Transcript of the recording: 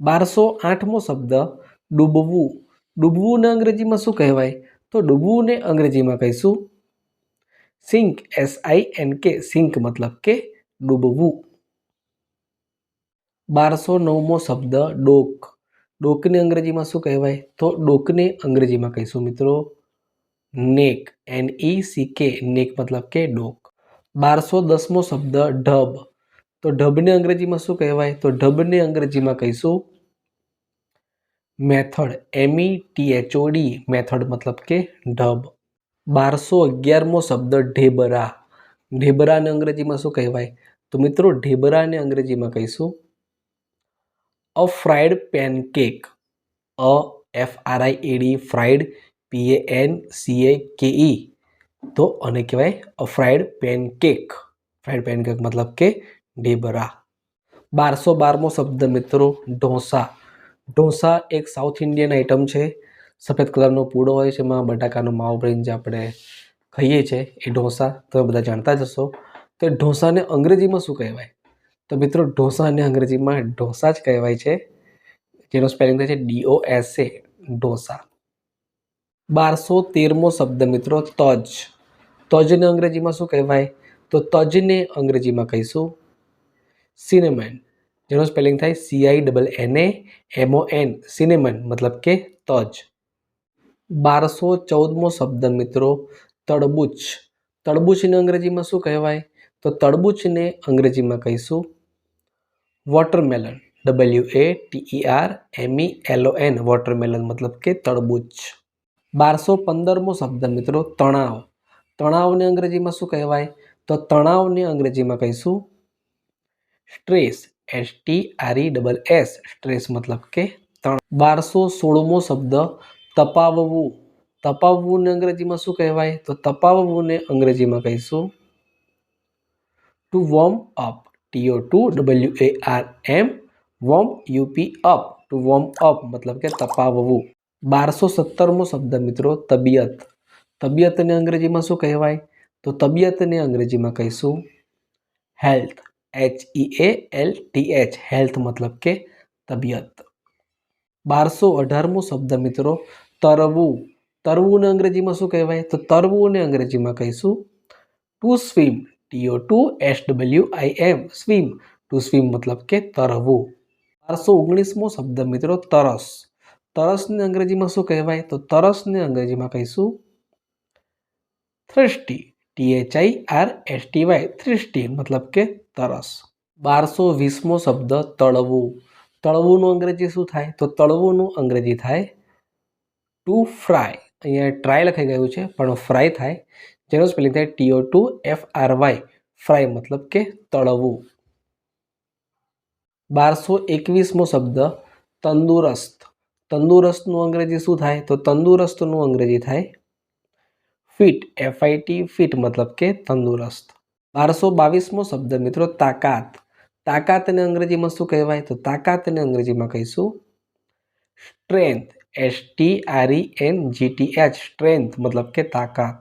બારસો આઠમો શબ્દ ડૂબવું. ડૂબવુંને અંગ્રેજીમાં શું કહેવાય? તો ડૂબવુંને અંગ્રેજીમાં કહીશું sink S I N K sink મતલબ કે ડૂબવું. બારસો નવમો શબ્દ ડોક. ડોકને અંગ્રેજીમાં શું કહેવાય? તો ડોકને અંગ્રેજીમાં કહીશું મિત્રો નેક એન ઈ સી કે નેક મતલબ કે ડોક. બારસો દસમો શબ્દ ઢબ. તો ઢબને અંગ્રેજીમાં શું કહેવાય? તો ઢબને અંગ્રેજીમાં કહીશું method M E T H O method મતલબ કે ઢબ. બારસો અગિયારમો શબ્દ ઢેબરા. ઢેબરાને અંગ્રેજીમાં શું કહેવાય? તો મિત્રો ઢેબરાને અંગ્રેજીમાં કહીશું a fried pancake. A, F R I E D fried, P N C A K E. તો આને કહેવાય a fried pancake. Fried pancake મતલબ કે ઢેબરા. બારસો બારમો શબ્દ મિત્રો, ઢોસા. ઢોસા એક સાઉથ ઇન્ડિયન આઇટમ છે. સફેદ કલરનો પૂડો હોય છે, એમાં બટાકાનો માવો ભરીને જે આપણે ખાઈએ છીએ એ ઢોસા. તમે બધા જાણતા જ હશો. તો ઢોસાને અંગ્રેજીમાં શું કહેવાય? તો મિત્રો, ઢોસાને અંગ્રેજીમાં ઢોસા જ કહેવાય છે. જેનો સ્પેલિંગ થાય છે ડીઓ એસ એ ઢોસા. બારસો તેરમો શબ્દ મિત્રો, તજ. તજને અંગ્રેજીમાં શું કહેવાય? તો તજને અંગ્રેજીમાં કહીશું. સિનેમન જેનો સ્પેલિંગ થાય C I double N A M O N cinnamon મતલબ કે તજ. બારસો ચૌદમો શબ્દ મિત્રો, તડબૂચ. તડબૂચને અંગ્રેજીમાં શું કહેવાય? તો તડબૂચને અંગ્રેજીમાં કહીશું watermelon W A T R M E L N watermelon મતલબ કે તડબૂચ. બારસો પંદરમો શબ્દ મિત્રો, તણાવ. તણાવને અંગ્રેજીમાં શું કહેવાય? તો તણાવને અંગ્રેજીમાં કહીશું stress S T R E double S stress મતલબ કે ત્રણ બારસો સોળમો શબ્દ, તપાવવું. તપાવવુંને અંગ્રેજીમાં શું કહેવાય? તો તપાવવુંને અંગ્રેજીમાં કહીશું. To warm up T O to W A R M warm U P up to warm up મતલબ કે તપાવવું. બારસો સત્તરમો શબ્દ મિત્રો, તબિયત. તબિયતને અંગ્રેજીમાં શું કહેવાય? તો તબિયતને અંગ્રેજીમાં કહીશું. Health H E A L T H health મતલબ કે તબિયત બારસો અઢારમો શબ્દ મિત્રો તરવું તરવુંને અંગ્રેજીમાં શું કહેવાય તો તરવુંને અંગ્રેજીમાં કહીશું to swim T O to S W I M swim to swim મતલબ કે તરવું બારસો ઓગણીસમો શબ્દ મિત્રો તરસ તરસને અંગ્રેજીમાં શું કહેવાય તો તરસને અંગ્રેજીમાં કહીશું thirsty T H I R S T Y thirsty મતલબ કે તરસ. બારસો વીસમો શબ્દ, તળવું. તળવુંનું અંગ્રેજી શું થાય? તો તળવુંનું અંગ્રેજી થાય ટુ ફ્રાય અહીંયા ટ્રાય લખાઈ ગયું છે, પણ ફ્રાય થાય. જેનો સ્પેલિંગ થાય T O to F R Y fry મતલબ કે તળવું. બારસો એકવીસમો શબ્દ, તંદુરસ્ત. તંદુરસ્તનું અંગ્રેજી શું થાય? તો તંદુરસ્તનું અંગ્રેજી થાય ફિટ એફઆઈટી ફિટ મતલબ કે તંદુરસ્ત. બારસો બાવીસમો શબ્દ, મિત્રો, તાકાત. તાકાતને અંગ્રેજીમાં શું કહેવાય? તો તાકાતને અંગ્રેજીમાં કહીશું strength S T R E N G T H strength મતલબ કે તાકાત.